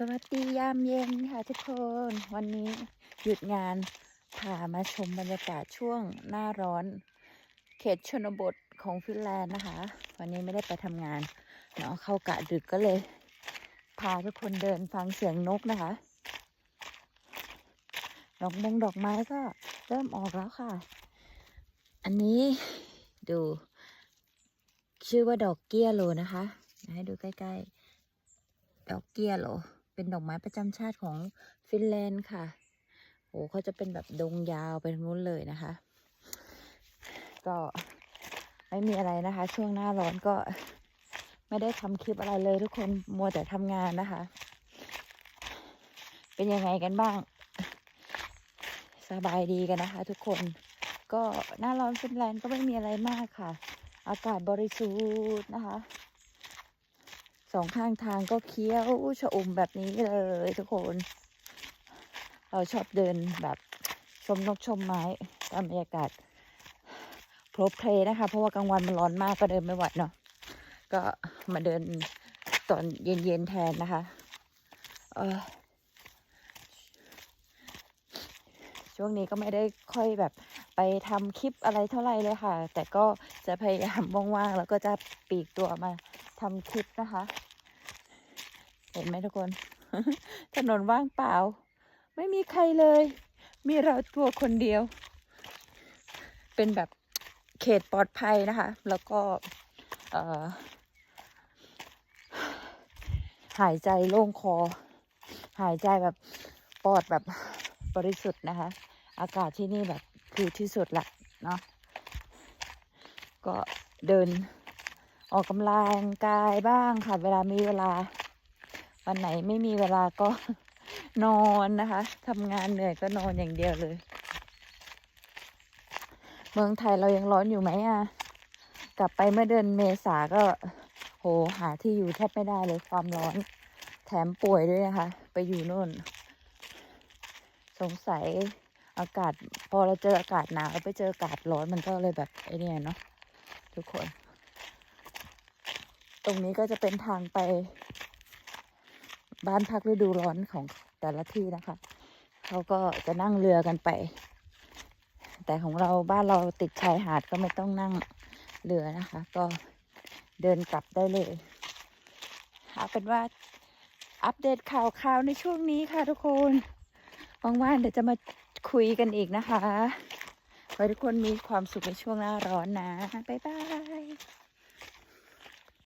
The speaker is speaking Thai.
สวัสดียามเย็นค่ะทุกคน วันนี้หยุดงานพามาชมบรรยากาศช่วงหน้าร้อน เขตชนบทของฟินแลนด์นะคะ วันนี้ไม่ได้ไปทำงานเนาะเข้ากะดึกก็เลย พาทุกคนเดินฟังเสียงนกนะคะดอกมงดอกไม้ก็เริ่มออกแล้วค่ะ อันนี้ดู ชื่อว่าดอกเกี้ยโลนะคะ ให้ดูใกล้ๆ ดอกเกี้ยโล เป็นดอกไม้ประจำชาติของฟินแลนด์ค่ะโอ้เขาจะเป็นแบบดงยาวไปทางนู้นเลยนะคะ ก็ไม่มีอะไรนะคะ ช่วงหน้าร้อนก็ไม่ได้ทำคลิปอะไรเลยทุกคนมัวแต่ทำงานนะคะ เป็นยังไงกันบ้าง สบายดีกันนะคะ ทุกคนก็หน้าร้อนฟินแลนด์ก็ไม่มีอะไรมากค่ะ อากาศบริสุทธิ์นะคะ สองข้างทางก็เคี้ยวชะอมแบบนี้เลยทุกคน เราชอบเดินแบบชมนกชมไม้ตามบรรยากาศโพลเพลนะคะ เพราะว่ากลางวันมันร้อนมากก็เดินไม่ไหวเนาะก็มาเดินตอนเย็นๆแทนนะคะเออช่วงนี้ก็ไม่ได้ค่อยแบบ ไปทำคลิปอะไรเท่าไหร่เลยค่ะ แต่ก็จะพยายามว่างๆแล้วก็จะปีกตัวมาทำคลิปนะคะ เห็นไหมทุกคน ถนนว่างเปล่า ไม่มีใครเลย มีเราตัวคนเดียว เป็นแบบเขตปลอดภัยนะคะ แล้วก็หายใจโล่งคอ หายใจแบบปอดแบบบริสุทธิ์นะคะ อากาศที่นี่แบบ คือที่สุดละเนาะก็เดินออกกำลังกายบ้างค่ะ เวลามีเวลา วันไหนไม่มีเวลาก็นอนนะคะทำงานเหนื่อยก็นอนอย่างเดียวเลย เมืองไทยเรายังร้อนอยู่ไหมอะ กลับไปเมื่อเดือนเมษาก็โหหาที่อยู่แทบไม่ได้เลยความร้อน แถมป่วยด้วยนะคะ ไปอยู่โน่น สงสัย อากาศ พอเราเจออากาศหนาวแล้วไปเจออากาศร้อนมันก็เลยแบบไอเนี่ยเนาะทุกคน ตรงนี้ก็จะเป็นทางไป บ้านพักฤดูร้อนของแต่ละที่นะคะเขาก็จะนั่งเรือกันไป แต่ของเราบ้านเราติดชายหาดก็ไม่ต้องนั่งเรือนะคะ ก็เดินกลับได้เลยเอาเป็นว่าอัปเดตข่าวข่าวในช่วงนี้ค่ะทุกคน ว่างๆเดี๋ยวจะมาคุยกันอีกนะคะขอให้ทุกคนมีความสุขในช่วงหน้าร้อนนะ บ๊ายบาย